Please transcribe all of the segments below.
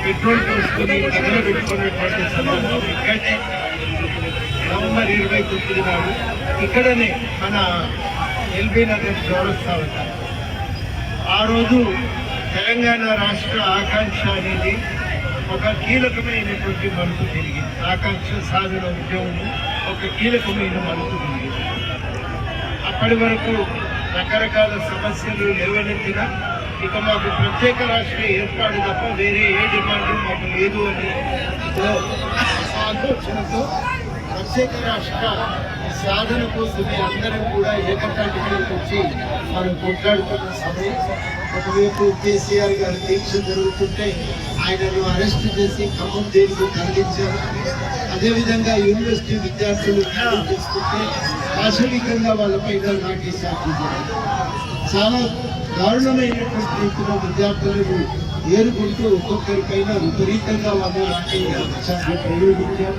Petrol పోసుకొని దగ్గర పెట్టుకునేటువంటి సందర్భం నవంబర్ ఇరవై తొమ్మిది నాడు ఇక్కడనే మన ఎల్బీ నగర్ చౌరస్తా ఉంటారు ఆ రోజు తెలంగాణ రాష్ట్ర ఆకాంక్ష అనేది ఒక కీలకమైనటువంటి మలుపు జరిగింది ఆకాంక్ష సాధన ఉద్యమము ఒక కీలకమైన మలుపు జరిగింది అప్పటి వరకు రకరకాల సమస్యలు లేవనెత్తిన ఇక మాకు ప్రత్యేక రాష్ట్ర ఏర్పాటు తప్ప వేరే ఏ డిమాండ్ మాకు లేదు అని ఆలోచనతో ప్రత్యేక రాష్ట్ర సాధన కోసమే అందరం కూడా ఏకతాటి మీదకి వచ్చి మనం కొట్లాడుతున్న సమయం. ఒకవైపు కేసీఆర్ గారి దీక్ష జరుగుతుంటే ఆయనను అరెస్ట్ చేసి ఖమ్మం జైలుకు తరలించారు. అదేవిధంగా యూనివర్సిటీ విద్యార్థులు తీసుకుంటే చేసుకుంటే పాశవికంగా వాళ్ళపైన లాఠీ చాలా దారుణమైనటువంటి రీతిలో విద్యార్థులను ఏరుకుంటూ ఒక్కొక్కరికైనా విపరీతంగా వాళ్ళు లాఠీ ప్రయోగించారు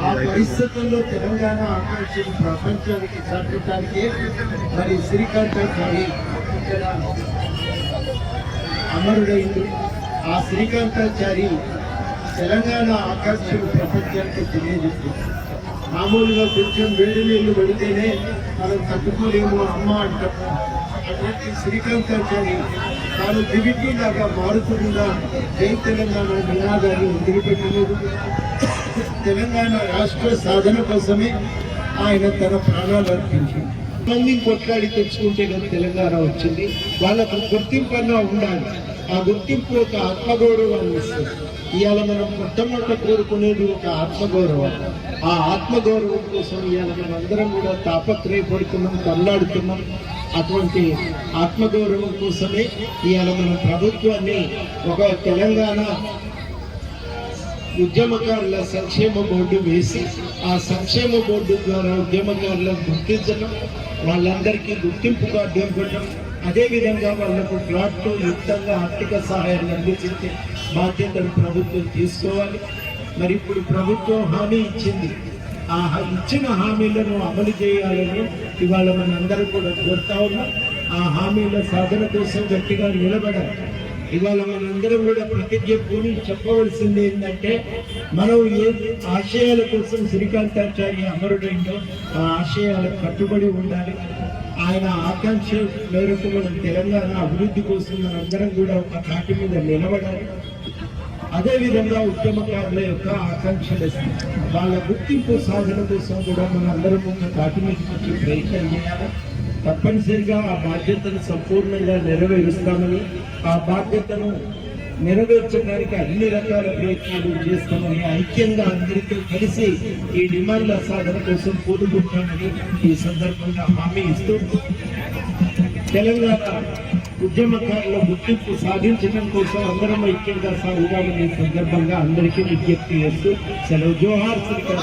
ఆ పరిస్థితుల్లో తెలంగాణ ఆకాంక్షను ప్రపంచానికి చాటడానికి మరి శ్రీకాంతాచారి ఇక్కడ అమరుడైంది. ఆ శ్రీకాంతాచారి తెలంగాణ ఆకాంక్షను ప్రపంచానికి తెలియజేస్తుంది మామూలుగా కొంచెం వేడి నీళ్ళు పడితేనే మనం తట్టుకోలేము అమ్మ అంటాం అటువంటి శ్రీకాంతాచారి తాను దివిటీ లాగా మారుతున్న జై తెలంగాణ నినాదాన్ని వదిలిపెట్టలేదు. తెలంగాణ రాష్ట్ర సాధన కోసమే ఆయన తన ప్రాణాలు అర్పించింది. మంది కొట్లాడి తెచ్చుకుంటే కదా తెలంగాణ వచ్చింది. వాళ్ళకు గుర్తింపన్నా ఉండాలి. ఆ గుర్తింపు ఒక ఆత్మగౌరవాన్ని ఇస్తుంది. ఇవాళ మనం మొట్టమొదట కోరుకునేది ఒక ఆత్మగౌరవం. ఆ ఆత్మగౌరవం కోసం ఇవాళ మనం అందరం కూడా తాపత్రయపడుతున్నాం తల్లాడుతున్నాం అటువంటి ఆత్మగౌరవం కోసమే ఇవాళ మన ప్రభుత్వాన్ని ఒక తెలంగాణ ఉద్యమకారుల సంక్షేమ బోర్డు వేసి ఆ సంక్షేమ బోర్డు ద్వారా ఉద్యమకారులను గుర్తించడం వాళ్ళందరికీ గుర్తింపు కార్డు ఇవ్వడం అదేవిధంగా వాళ్ళకు ప్లాట్తో యుక్తంగా ఆర్థిక సహాయాన్ని అందించే బాధ్యతను ప్రభుత్వం తీసుకోవాలి. మరి ఇప్పుడు ప్రభుత్వం హామీ ఇచ్చింది. ఆ ఇచ్చిన హామీలను అమలు చేయాలని ఇవాళ మనందరూ కూడా కోరుతా ఉన్నాం. ఆ హామీల సాధన కోసం గట్టిగా నిలబడాలి. ఇవాళ మనందరం కూడా ప్రతిజ్ఞ పూని చెప్పవలసింది ఏంటంటే మనం ఏ ఆశయాల కోసం శ్రీకాంతాచార్య అమరుడైందో ఆ ఆశయాలకు కట్టుబడి ఉండాలి. ఆయన ఆకాంక్ష మేరకు మనం తెలంగాణ అభివృద్ధి కోసం మనందరం కూడా ఒక తాటి మీద నిలబడాలి. అదేవిధంగా ఉద్యమకారుల యొక్క ఆకాంక్షలు వాళ్ళ గుర్తింపు సాధన కోసం కూడా మనందరం ఒక తాటి మీదకి వచ్చి ప్రయత్నం చేయాలి. తప్పనిసరిగా ఆ బాధ్యతను సంపూర్ణంగా నెరవేరుస్తామని ఆ బాధ్యతను నెరవేర్చడానికి అన్ని రకాల ప్రయత్నాలు చేస్తామని ఐక్యంగా అందరితో కలిసి ఈ డిమాండ్ల సాధన కోసం పూనుకుంటామని ఈ సందర్భంగా హామీ ఇస్తూ తెలంగాణ ఉద్యమకారుల గుర్తింపు సాధించడం కోసం అందరం ఐక్యంగా సాగుదామని ఈ సందర్భంగా అందరికీ విజ్ఞప్తి చేస్తూ సెలవు. జోహార్ శ్రీకాంత్.